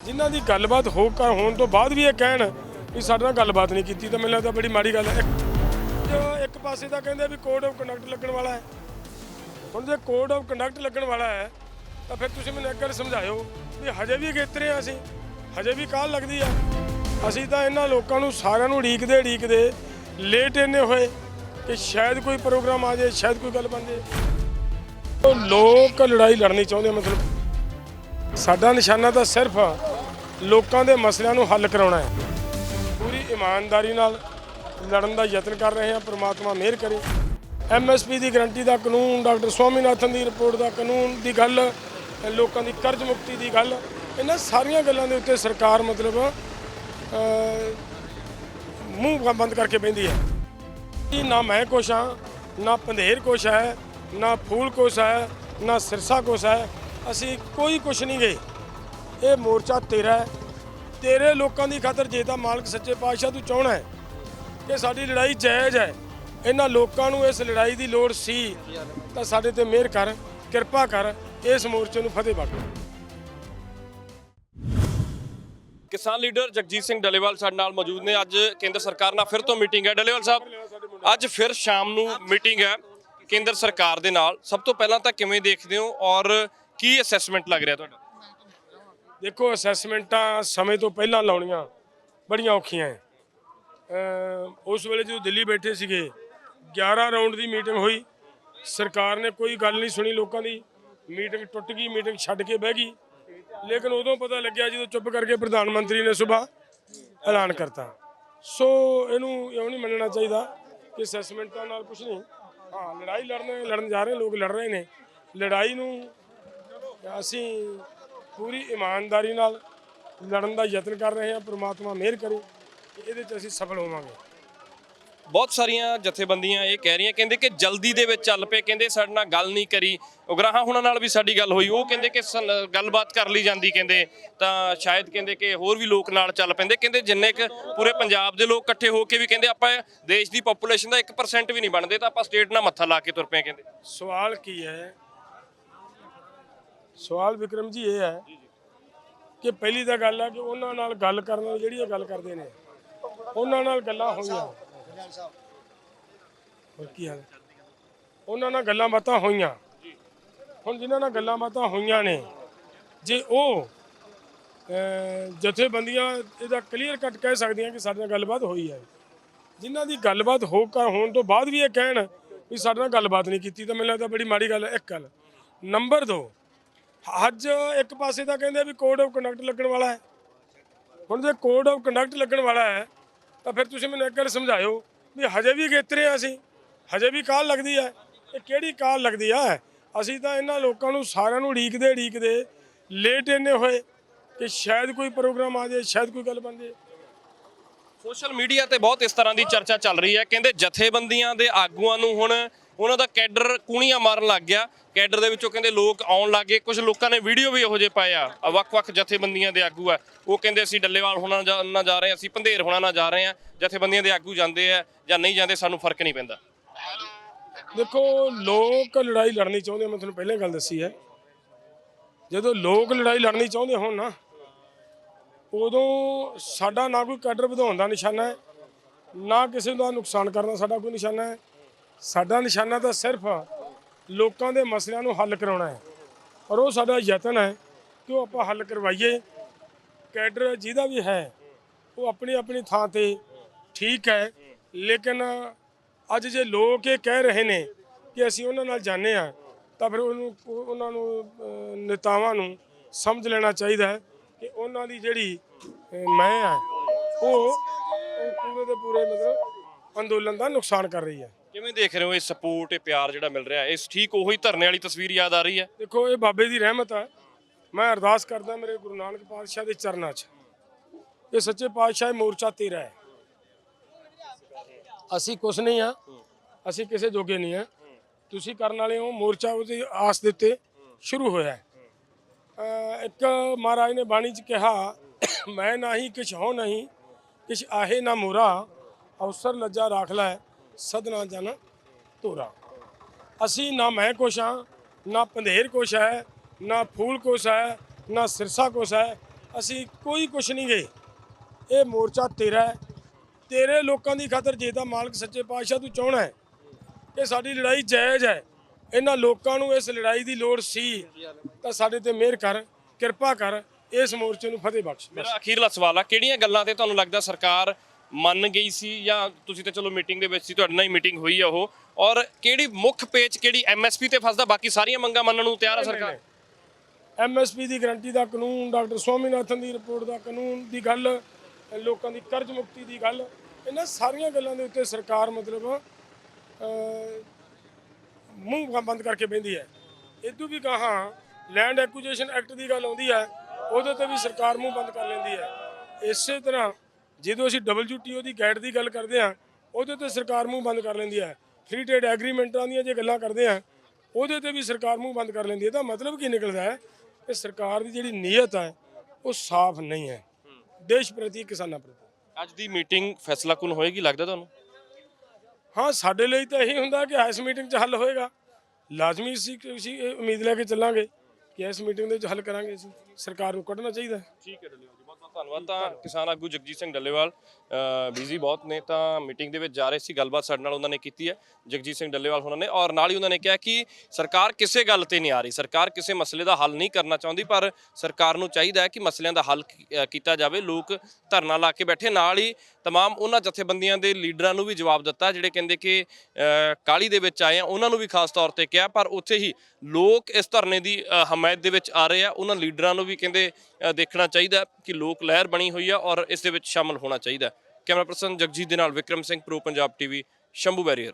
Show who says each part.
Speaker 1: ਜਿਨ੍ਹਾਂ ਦੀ ਗੱਲਬਾਤ ਹੋ ਕਰ ਹੋਣ ਤੋਂ ਬਾਅਦ ਵੀ ਇਹ ਕਹਿਣ ਵੀ ਸਾਡੇ ਨਾਲ ਗੱਲਬਾਤ ਨਹੀਂ ਕੀਤੀ, ਤਾਂ ਮੈਨੂੰ ਲੱਗਦਾ ਬੜੀ ਮਾੜੀ ਗੱਲ ਹੈ। ਜੋ ਇੱਕ ਪਾਸੇ ਤਾਂ ਕਹਿੰਦੇ ਵੀ ਕੋਡ ਆਫ ਕੰਡਕਟ ਲੱਗਣ ਵਾਲਾ ਹੈ। ਹੁਣ ਜੇ ਕੋਡ ਆਫ ਕੰਡਕਟ ਲੱਗਣ ਵਾਲਾ ਹੈ, ਤਾਂ ਫਿਰ ਤੁਸੀਂ ਮੈਨੂੰ ਇੱਕ ਗੱਲ ਸਮਝਾਇਓ ਵੀ ਹਜੇ ਵੀ ਗੇਤਰੇ ਆ ਅਸੀਂ, ਹਜੇ ਵੀ ਕਾਲ ਲੱਗਦੀ ਆ। ਅਸੀਂ ਤਾਂ ਇਹਨਾਂ ਲੋਕਾਂ ਨੂੰ ਸਾਰਿਆਂ ਨੂੰ ਉਡੀਕਦੇ ਉਡੀਕਦੇ ਲੇਟ ਇੰਨੇ ਹੋਏ ਕਿ ਸ਼ਾਇਦ ਕੋਈ ਪ੍ਰੋਗਰਾਮ ਆ ਜਾਏ, ਸ਼ਾਇਦ ਕੋਈ ਗੱਲ ਬਣ ਜਾਏ। ਲੋਕ ਲੜਾਈ ਲੜਨੀ ਚਾਹੁੰਦੇ ਮਤਲਬ ਸਾਡਾ ਨਿਸ਼ਾਨਾ ਤਾਂ ਸਿਰਫ ਲੋਕਾਂ ਦੇ ਮਸਲਿਆਂ ਨੂੰ ਹੱਲ ਕਰਾਉਣਾ ਹੈ। ਪੂਰੀ ਇਮਾਨਦਾਰੀ ਨਾਲ ਲੜਨ ਦਾ ਯਤਨ ਕਰ ਰਹੇ ਹਾਂ, ਪ੍ਰਮਾਤਮਾ ਮਿਹਰ ਕਰੇ। ਐਮਐਸਪੀ ਦੀ ਗਰੰਟੀ ਦਾ ਕਾਨੂੰਨ, ਡਾਕਟਰ ਸਵਾਮੀਨਾਥਨ ਦੀ ਰਿਪੋਰਟ ਦਾ ਕਾਨੂੰਨ ਦੀ ਗੱਲ, ਲੋਕਾਂ ਦੀ ਕਰਜ਼ ਮੁਕਤੀ ਦੀ ਗੱਲ, ਇਹਨਾਂ ਸਾਰੀਆਂ ਗੱਲਾਂ ਦੇ ਉੱਤੇ ਸਰਕਾਰ ਮਤਲਬ ਮੂੰਹ ਬੰਦ ਕਰਕੇ ਬੈਂਦੀ ਹੈ। ਕਿ ਨਾ ਮੈਂ ਕੁਛ ਹਾਂ, ਨਾ ਪੰਧੇਰ ਕੁਛ ਹੈ, ਨਾ ਫੂਲ ਕੁਛ ਹੈ, ਨਾ ਸਿਰਸਾ ਕੁਛ ਹੈ, ਅਸੀਂ ਕੋਈ ਕੁਛ ਨਹੀਂ ਗਏ। ਇਹ ਮੋਰਚਾ ਤੇਰਾ ਹੈ। ਤੇਰੇ ਲੋਕਾਂ ਦੀ ਖਾਤਰ ਜੇ ਤਾਂ ਮਾਲਕ ਸੱਚੇ ਪਾਤਸ਼ਾਹ ਤੂੰ ਚਾਹਣਾ ਹੈ ਕਿ ਸਾਡੀ ਲੜਾਈ ਜਾਇਜ਼ ਹੈ। ਇਹਨਾਂ ਲੋਕਾਂ ਨੂੰ ਇਸ ਲੜਾਈ ਦੀ ਲੋੜ ਸੀ। ਤਾਂ ਸਾਡੇ ਤੇ ਮਿਹਰ ਕਰ, ਕਿਰਪਾ ਕਰ, ਇਸ ਮੋਰਚੇ ਨੂੰ ਫਤਿਹ ਬਖਸ਼
Speaker 2: ਕਿਸਾਨ ਲੀਡਰ ਜਗਜੀਤ ਸਿੰਘ ਡਲੇਵਾਲ ਸਾਡੇ ਨਾਲ ਮੌਜੂਦ ਨੇ। ਅੱਜ ਕੇਂਦਰ ਸਰਕਾਰ ਨਾਲ ਫਿਰ ਤੋਂ ਮੀਟਿੰਗ ਹੈ। ਡਲੇਵਾਲ ਸਾਹਿਬ, ਅੱਜ ਫਿਰ ਸ਼ਾਮ ਨੂੰ ਮੀਟਿੰਗ ਹੈ ਕੇਂਦਰ ਸਰਕਾਰ ਦੇ ਨਾਲ। ਸਭ ਤੋਂ ਪਹਿਲਾਂ ਤਾਂ ਕਿਵੇਂ ਦੇਖਦੇ ਹੋ ਔਰ ਕੀ ਅਸੈਸਮੈਂਟ ਲੱਗ ਰਿਹਾ ਤੁਹਾਡਾ?
Speaker 1: ਦੇਖੋ ਅਸੈਸਮੈਂਟਾਂ ਸਮੇਂ ਤੋਂ ਪਹਿਲਾਂ ਲਾਉਣੀਆਂ ਬੜੀਆਂ ਔਖੀਆਂ ਉਸ ਵੇਲੇ ਜਦੋਂ ਦਿੱਲੀ ਬੈਠੇ ਸੀਗੇ 11 ਰਾਉਂਡ ਦੀ ਮੀਟਿੰਗ ਹੋਈ। ਸਰਕਾਰ ਨੇ ਕੋਈ ਗੱਲ ਨਹੀਂ ਸੁਣੀ ਲੋਕਾਂ ਦੀ। ਮੀਟਿੰਗ ਟੁੱਟ ਗਈ ਮੀਟਿੰਗ ਛੱਡ ਕੇ ਬਹਿ ਗਈ। ਲੇਕਿਨ ਉਦੋਂ ਪਤਾ ਲੱਗਿਆ ਜਦੋਂ ਚੁੱਪ ਕਰਕੇ ਪ੍ਰਧਾਨ ਮੰਤਰੀ ਨੇ ਸਵੇਰ ਐਲਾਨ ਕਰਤਾ। ਸੋ ਇਹਨੂੰ ਇਉਂ ਨਹੀਂ ਮੰਨਣਾ ਚਾਹੀਦਾ ਕਿ ਅਸੈਸਮੈਂਟਾਂ ਨਾਲ ਕੁਝ ਨਹੀਂ। ਹਾਂ, ਲੜਾਈ ਲੜਨ ਲੜਨ ਜਾ ਰਹੇ, ਲੋਕ ਲੜ ਰਹੇ ਨੇ। ਲੜਾਈ ਨੂੰ ਅਸੀਂ ਪੂਰੀ ਇਮਾਨਦਾਰੀ ਨਾਲ ਲੜਨ ਦਾ ਯਤਨ ਕਰ ਰਹੇ ਹਾਂ ਪ੍ਰਮਾਤਮਾ ਮਿਹਰ ਕਰੇ ਕਿ ਇਹਦੇ 'ਚ ਅਸੀਂ ਸਫਲ ਹੋਵਾਂਗੇ।
Speaker 2: ਬਹੁਤ ਸਾਰੀਆਂ ਜਥੇਬੰਦੀਆਂ ਇਹ ਕਹਿ ਰਹੀਆਂ ਕਹਿੰਦੇ ਕਿ ਜਲਦੀ ਦੇ ਵਿੱਚ ਚੱਲ ਪਏ ਕਹਿੰਦੇ ਸਾਡੇ ਨਾਲ ਗੱਲ ਨਹੀਂ ਕਰੀ। ਉਗਰਾਹਾਂ ਹੁਣਾਂ ਨਾਲ ਵੀ ਸਾਡੀ ਗੱਲ ਹੋਈ ਉਹ ਕਹਿੰਦੇ ਕਿ ਸਨ- ਗੱਲਬਾਤ ਕਰ ਲਈ ਜਾਂਦੀ ਕਹਿੰਦੇ। ਤਾਂ ਸ਼ਾਇਦ ਕਹਿੰਦੇ ਕਿ ਹੋਰ ਵੀ ਲੋਕ ਨਾਲ ਚੱਲ ਪੈਂਦੇ ਕਹਿੰਦੇ ਜਿੰਨੇ ਕਿ ਪੂਰੇ ਪੰਜਾਬ ਦੇ ਲੋਕ ਇਕੱਠੇ ਹੋ ਕੇ ਵੀ ਕਹਿੰਦੇ ਆਪਾਂ ਦੇਸ਼ ਦੀ ਪੋਪੂਲੇਸ਼ਨ ਦਾ 1% ਵੀ ਨਹੀਂ ਬਣਦੇ ਤਾਂ ਆਪਾਂ ਸਟੇਟ ਨਾਲ ਮੱਥਾ ਲਾ ਕੇ ਤੁਰ ਪਏ ਕਹਿੰਦੇ।
Speaker 1: ਸਵਾਲ ਕੀ ਹੈ ਸਵਾਲ ਵਿਕਰਮ ਜੀ ਇਹ ਹੈ ਕਿ ਪਹਿਲੀ ਤਾਂ ਗੱਲ ਹੈ ਕਿ ਉਹਨਾਂ ਨਾਲ ਗੱਲ ਕਰਨ ਵਾਲੀ ਜਿਹੜੀ ਇਹ ਗੱਲ ਕਰਦੇ ਨੇ ਉਹਨਾਂ ਨਾਲ ਗੱਲਾਂ ਹੋਈਆਂ। ਹੋਰ ਕੀ ਹਾਲ? ਉਹਨਾਂ ਨਾਲ ਗੱਲਾਂ ਬਾਤਾਂ ਹੋਈਆਂ। ਹੁਣ ਜਿਨ੍ਹਾਂ ਨਾਲ ਗੱਲਾਂ ਬਾਤਾਂ ਹੋਈਆਂ ਨੇ ਜੇ ਉਹ ਜਥੇਬੰਦੀਆਂ ਇਹਦਾ ਕਲੀਅਰ ਕੱਟ ਕਹਿ ਸਕਦੀਆਂ ਕਿ ਸਾਡੇ ਨਾਲ ਗੱਲਬਾਤ ਹੋਈ ਹੈ। ਜਿਨ੍ਹਾਂ ਦੀ ਗੱਲਬਾਤ ਹੋ ਕਰ ਹੋਣ ਤੋਂ ਬਾਅਦ ਵੀ ਇਹ ਕਹਿਣ ਵੀ ਸਾਡੇ ਨਾਲ ਗੱਲਬਾਤ ਨਹੀਂ ਕੀਤੀ ਤਾਂ ਮੈਨੂੰ ਲੱਗਦਾ ਬੜੀ ਮਾੜੀ ਗੱਲ ਹੈ। ਇੱਕ ਗੱਲ ਨੰਬਰ 2 ਅੱਜ ਇੱਕ ਪਾਸੇ ਤਾਂ ਕਹਿੰਦੇ ਵੀ ਕੋਡ ਆਫ ਕੰਡਕਟ ਲੱਗਣ ਵਾਲਾ ਹੈ। ਹੁਣ ਜੇ ਕੋਡ ਆਫ ਕੰਡਕਟ ਲੱਗਣ ਵਾਲਾ ਹੈ, ਤਾਂ ਫਿਰ ਤੁਸੀਂ ਮੈਨੂੰ ਇੱਕ ਗੱਲ ਸਮਝਾਇਓ ਵੀ ਹਜੇ ਵੀ ਗੇਤਰੇ ਆ ਅਸੀਂ। ਹਜੇ ਵੀ ਕਾਲ ਲੱਗਦੀ ਹੈ। ਇਹ ਕਿਹੜੀ ਕਾਲ ਲੱਗਦੀ ਆ? ਅਸੀਂ ਤਾਂ ਇਹਨਾਂ ਲੋਕਾਂ ਨੂੰ ਸਾਰਿਆਂ ਨੂੰ ਉਡੀਕਦੇ ਉਡੀਕਦੇ ਲੇਟ ਇੰਨੇ ਹੋਏ ਕਿ ਸ਼ਾਇਦ ਕੋਈ ਪ੍ਰੋਗਰਾਮ ਆ ਜਾਏ, ਸ਼ਾਇਦ ਕੋਈ ਗੱਲ ਬਣ ਜਾਏ।
Speaker 2: ਸੋਸ਼ਲ ਮੀਡੀਆ ਤੇ ਬਹੁਤ ਇਸ ਤਰ੍ਹਾਂ ਦੀ ਚਰਚਾ ਚੱਲ ਰਹੀ ਹੈ। ਕਹਿੰਦੇ ਜਥੇਬੰਦੀਆਂ ਦੇ ਆਗੂਆਂ ਨੂੰ ਹੁਣ ਉਹਨਾਂ ਦਾ ਕੈਡਰ ਕੂਣੀਆਂ ਮਾਰਨ ਲੱਗ ਗਿਆ। ਕੈਡਰ ਦੇ ਵਿੱਚੋਂ ਕਹਿੰਦੇ ਲੋਕ ਆਉਣ ਲੱਗੇ ਕੁਝ ਲੋਕਾਂ ਨੇ ਵੀਡੀਓ ਵੀ ਇਹੋ ਜਿਹੇ ਪਾਏ ਆ। ਵੱਖ-ਵੱਖ ਜਥੇਬੰਦੀਆਂ ਦੇ ਆਗੂ ਆ। ਉਹ ਕਹਿੰਦੇ ਅਸੀਂ ਡੱਲੇਵਾਲ ਹੋਣਾ ਜਾ- ਜਾ ਰਹੇ ਹਾਂ, ਅਸੀਂ ਪੰਧੇਰ ਹੋਣਾ ਨਾ ਜਾ ਰਹੇ ਹਾਂ। ਜਥੇਬੰਦੀਆਂ ਦੇ ਆਗੂ ਜਾਂਦੇ ਆ ਜਾਂ ਨਹੀਂ ਜਾਂਦੇ, ਸਾਨੂੰ ਫ਼ਰਕ ਨਹੀਂ ਪੈਂਦਾ।
Speaker 1: ਦੇਖੋ, ਲੋਕ ਲੜਾਈ ਲੜਨੀ ਚਾਹੁੰਦੇ ਮੈਂ ਤੁਹਾਨੂੰ ਪਹਿਲਾਂ ਗੱਲ ਦੱਸੀ ਹੈ। ਜਦੋਂ ਲੋਕ ਲੜਾਈ ਲੜਨੀ ਚਾਹੁੰਦੇ ਹੋਣ ਨਾ, ਉਦੋਂ ਸਾਡਾ ਨਾ ਕੋਈ ਕੈਡਰ ਵਧਾਉਣ ਦਾ ਨਿਸ਼ਾਨਾ ਹੈ, ਨਾ ਕਿਸੇ ਦਾ ਨੁਕਸਾਨ ਕਰਨ ਦਾ ਸਾਡਾ ਕੋਈ ਨਿਸ਼ਾਨਾ ਹੈ। ਸਾਡਾ ਨਿਸ਼ਾਨਾ ਤਾਂ ਸਿਰਫ ਲੋਕਾਂ ਦੇ ਮਸਲਿਆਂ ਨੂੰ ਹੱਲ ਕਰਾਉਣਾ ਹੈ। ਔਰ ਉਹ ਸਾਡਾ ਯਤਨ ਹੈ ਕਿ ਉਹ ਆਪਾਂ ਹੱਲ ਕਰਵਾਈਏ। ਕੈਡਰ ਜਿਹਦਾ ਵੀ ਹੈ, ਉਹ ਆਪਣੀ ਆਪਣੀ ਥਾਂ ਤੇ ਠੀਕ ਹੈ। ਲੇਕਿਨ ਅੱਜ ਜੇ ਲੋਕ ਇਹ ਕਹਿ ਰਹੇ ਨੇ ਕਿ ਅਸੀਂ ਉਹਨਾਂ ਨਾਲ ਜਾਣੇ ਆ ਤਾਂ ਫਿਰ ਉਹਨੂੰ ਉਹਨਾਂ ਨੂੰ ਨੇਤਾਵਾਂ ਨੂੰ ਸਮਝ ਲੈਣਾ ਚਾਹੀਦਾ ਹੈ ਕਿ ਉਹਨਾਂ ਦੀ ਜਿਹੜੀ ਮੈਂ ਆ ਉਹ ਪੂਰੇ ਦੇ ਪੂਰੇ ਮਤਲਬ ਅੰਦੋਲਨ ਦਾ ਨੁਕਸਾਨ ਕਰ ਰਹੀ ਹੈ।
Speaker 2: ਕਿਵੇਂ ਦੇਖ ਰਹੇ ਹੋ ਇਹ ਸਪੋਰਟ, ਇਹ ਪਿਆਰ ਜਿਹੜਾ ਮਿਲ ਰਿਹਾ? ਇਸ ਠੀਕ ਉਹੀ ਧਰਨੇ ਵਾਲੀ ਤਸਵੀਰ ਯਾਦ ਆ ਰਹੀ ਹੈ?
Speaker 1: ਦੇਖੋ, ਇਹ ਬਾਬੇ ਦੀ ਰਹਿਮਤ ਹੈ ਮੈਂ ਅਰਦਾਸ ਕਰਦਾ ਮੇਰੇ ਗੁਰੂ ਨਾਨਕ ਪਾਤਸ਼ਾਹ ਦੇ ਚਰਨਾਂ 'ਚ। ਇਹ ਸੱਚੇ ਪਾਤਸ਼ਾਹ ਮੋਰਚਾ ਤੇਰਾ ਹੈ। ਅਸੀਂ ਕੁਛ ਨਹੀਂ ਆ। ਅਸੀਂ ਕਿਸੇ ਜੋਗੇ ਨਹੀਂ ਆ। ਤੁਸੀਂ ਕਰਨ ਵਾਲੇ ਹੋ ਮੋਰਚਾ ਉਹਦੀ ਆਸ ਦੇ ਉੱਤੇ ਸ਼ੁਰੂ ਹੋਇਆ ਹੈ। ਅਹ ਇੱਕ ਮਹਾਰਾਜ ਨੇ ਬਾਣੀ 'ਚ ਕਿਹਾ, ਮੈਂ ਨਾਹੀ ਕਿਛ ਹੋ ਨਹੀਂ, ਕਿਛ ਆਹੇ ਨਾ ਮੋਰਾ, ਅਵਸਰ ਲੱਜਾ ਰਾਖ ਲੈ ਸਦਨਾ ਜਨ ਤੋਰਾ ਅਸੀਂ ਨਾ ਮੈਂ ਕੁਛ ਹਾਂ, ਨਾ ਪੰਧੇਰ ਕੁਛ ਹੈ, ਨਾ ਫੂਲ ਕੁਛ ਹੈ, ਨਾ ਸਿਰਸਾ ਕੁਛ ਹੈ। ਅਸੀਂ ਕੋਈ ਕੁਛ ਨਹੀਂ ਗਏ ਇਹ ਮੋਰਚਾ ਤੇਰਾ ਹੈ। ਤੇਰੇ ਲੋਕਾਂ ਦੀ ਖਾਤਰ ਜੇ ਤਾਂ ਮਾਲਕ ਸੱਚੇ ਪਾਤਸ਼ਾਹ ਤੂੰ ਚਾਹਣਾ ਹੈ ਕਿ ਸਾਡੀ ਲੜਾਈ ਜਾਇਜ਼ ਹੈ। ਇਹਨਾਂ ਲੋਕਾਂ ਨੂੰ ਇਸ ਲੜਾਈ ਦੀ ਲੋੜ ਸੀ। ਤਾਂ ਸਾਡੇ ਤੇ ਮਿਹਰ ਕਰ, ਕਿਰਪਾ ਕਰ, ਇਸ ਮੋਰਚੇ ਨੂੰ ਫਤਿਹ ਬਖਸ਼।
Speaker 2: ਮੇਰਾ ਅਖੀਰਲਾ ਸਵਾਲ ਆ, ਕਿਹੜੀਆਂ ਗੱਲਾਂ ਤੇ ਤੁਹਾਨੂੰ ਲੱਗਦਾ ਸਰਕਾਰ ਮੰਨ ਗਈ ਸੀ ਜਾਂ ਤੁਸੀਂ ਤੇ ਚਲੋ ਮੀਟਿੰਗ ਦੇ ਵਿੱਚ ਸੀ ਤੁਹਾਡੇ ਨਾਲ ਹੀ ਮੀਟਿੰਗ ਹੋਈ ਆ ਉਹ। ਔਰ ਕਿਹੜੀ ਮੁੱਖ ਪੇਚ ਕਿਹੜੀ ਐਮਐਸਪੀ ਤੇ ਫਸਦਾ ਬਾਕੀ ਸਾਰੀਆਂ ਮੰਗਾਂ ਮੰਨਣ ਨੂੰ ਤਿਆਰ ਆ ਸਰਕਾਰ?
Speaker 1: ਐਮਐਸਪੀ ਦੀ ਗਰੰਟੀ ਦਾ ਕਾਨੂੰਨ ਡਾਕਟਰ ਸਵਾਮੀਨਾਥਨ ਦੀ ਰਿਪੋਰਟ ਦਾ ਕਾਨੂੰਨ ਦੀ ਗੱਲ ਲੋਕਾਂ ਦੀ ਕਰਜ਼ ਮੁਕਤੀ ਦੀ ਗੱਲ ਇਹਨਾਂ ਸਾਰੀਆਂ ਗੱਲਾਂ ਦੇ ਉੱਤੇ ਸਰਕਾਰ ਮਤਲਬ ਮੂੰਹ ਬੰਦ ਕਰਕੇ ਬਹਿੰਦੀ ਹੈ। ਇਦੋਂ ਵੀ ਕਹਾ ਲੈਂਡ ਐਕੁਜੀਸ਼ਨ ਐਕਟ ਦੀ ਗੱਲ ਆਉਂਦੀ ਹੈ ਉਹਦੇ ਤੇ ਵੀ ਸਰਕਾਰ ਮੂੰਹ ਬੰਦ ਕਰ ਲੈਂਦੀ ਹੈ। ਇਸੇ ਤਰ੍ਹਾਂ ਜਦੋਂ ਅਸੀਂ WTO ਦੀ ਗਾਈਡ ਦੀ ਗੱਲ ਕਰਦੇ ਹਾਂ ਉਹਦੇ ਤੇ ਸਰਕਾਰ ਮੂੰਹ ਬੰਦ ਕਰ ਲੈਂਦੀ ਹੈ। ਫ੍ਰੀ ਟ੍ਰੇਡ ਐਗਰੀਮੈਂਟਾਂ ਦੀਆਂ ਜੇ ਗੱਲਾਂ ਕਰਦੇ ਹਾਂ ਉਹਦੇ ਤੇ ਵੀ ਸਰਕਾਰ ਮੂੰਹ ਬੰਦ ਕਰ ਲੈਂਦੀ ਹੈ। ਤਾਂ ਮਤਲਬ ਕੀ ਨਿਕਲਦਾ ਹੈ ਕਿ ਸਰਕਾਰ ਦੀ ਜਿਹੜੀ ਨੀਅਤ ਹੈ ਉਹ ਸਾਫ਼ ਨਹੀਂ ਹੈ। ਦੇਸ਼ ਪ੍ਰਤੀ ਕਿਸਾਨਾਂ ਪ੍ਰਤੀ।
Speaker 2: ਅੱਜ ਦੀ ਮੀਟਿੰਗ ਫੈਸਲਾਕੁਨ ਹੋਏਗੀ ਲੱਗਦਾ ਤੁਹਾਨੂੰ?
Speaker 1: ਹਾਂ ਸਾਡੇ ਲਈ ਤਾਂ ਇਹੀ ਹੁੰਦਾ ਕਿ ਇਸ ਮੀਟਿੰਗ 'ਚ ਹੱਲ ਹੋਏਗਾ। ਲਾਜ਼ਮੀ ਸੀ ਕਿ ਅਸੀਂ ਇਹ ਉਮੀਦ ਲੈ ਕੇ ਚੱਲਾਂਗੇ। ਕਿ ਇਸ ਮੀਟਿੰਗ ਦੇ ਵਿੱਚ ਹੱਲ ਕਰਾਂਗੇ ਅਸੀਂ। ਸਰਕਾਰ ਨੂੰ ਕੱਢਣਾ ਚਾਹੀਦਾ
Speaker 2: ਠੀਕ ਹੈ ਡੱਲੇਵਾਲ ਜੀ, ਬਹੁਤ ਬਹੁਤ ਧੰਨਵਾਦ। ਤਾਂ ਕਿਸਾਨ ਆਗੂ ਜਗਜੀਤ ਸਿੰਘ ਡੱਲੇਵਾਲ ਬਿਜ਼ੀ ਬਹੁਤ ਨੇ, ਤਾਂ ਮੀਟਿੰਗ ਦੇ ਵਿੱਚ ਜਾ ਰਹੇ ਸੀ, ਗੱਲਬਾਤ ਸਾਡੇ ਨਾਲ ਉਹਨਾਂ ਨੇ ਕੀਤੀ ਹੈ। ਜਗਜੀਤ ਸਿੰਘ ਡੱਲੇਵਾਲ ਉਹਨਾਂ ਨੇ ਔਰ ਨਾਲ ਹੀ ਉਹਨਾਂ ਨੇ ਕਿਹਾ ਕਿ ਸਰਕਾਰ ਕਿਸੇ ਗੱਲ ਤੇ ਨਹੀਂ ਆ ਰਹੀ। ਸਰਕਾਰ ਕਿਸੇ ਮਸਲੇ ਦਾ ਹੱਲ ਨਹੀਂ ਕਰਨਾ ਚਾਹੁੰਦੀ, ਪਰ ਸਰਕਾਰ ਨੂੰ ਚਾਹੀਦਾ ਹੈ ਕਿ ਮਸਲਿਆਂ ਦਾ ਹੱਲ ਕੀਤਾ ਜਾਵੇ। ਲੋਕ ਧਰਨਾ ਲਾ ਕੇ ਬੈਠੇ, ਨਾਲ ਹੀ ਤਮਾਮ ਉਹਨਾਂ ਜਥੇਬੰਦੀਆਂ ਦੇ ਲੀਡਰਾਂ ਨੂੰ ਵੀ ਜਵਾਬ ਦਿੱਤਾ ਜਿਹੜੇ ਕਹਿੰਦੇ ਕਿ ਅ, ਕਾਲੀ ਦੇ ਵਿੱਚ ਆਏ ਆ ਉਹਨਾਂ ਨੂੰ ਵੀ ਖਾਸ ਤੌਰ ਤੇ ਕਿਹਾ ਪਰ ਉੱਥੇ ਹੀ ਲੋਕ ਇਸ ਧਰਨੇ ਦੀ ਹਮਾਇਤ ਦੇ ਵਿੱਚ ਆ ਰਹੇ ਆ ਉਹਨਾਂ ਲੀਡਰਾਂ ਨੂੰ ਵੀ ਕਹਿੰਦੇ ਦੇਖਣਾ ਚਾਹੀਦਾ ਕਿ ਲੋਕ ਲਹਿਰ ਬਣੀ ਹੋਈ ਆ ਔਰ ਇਸ ਦੇ ਵਿੱਚ ਸ਼ਾਮਲ ਹੋਣਾ ਚਾਹੀਦਾ ਕੈਮਰਾ ਪਰਸਨ ਜਗਜੀਤ ਦੇ ਨਾਲ Vikram Singh pro Punjab TV Shambhu barrier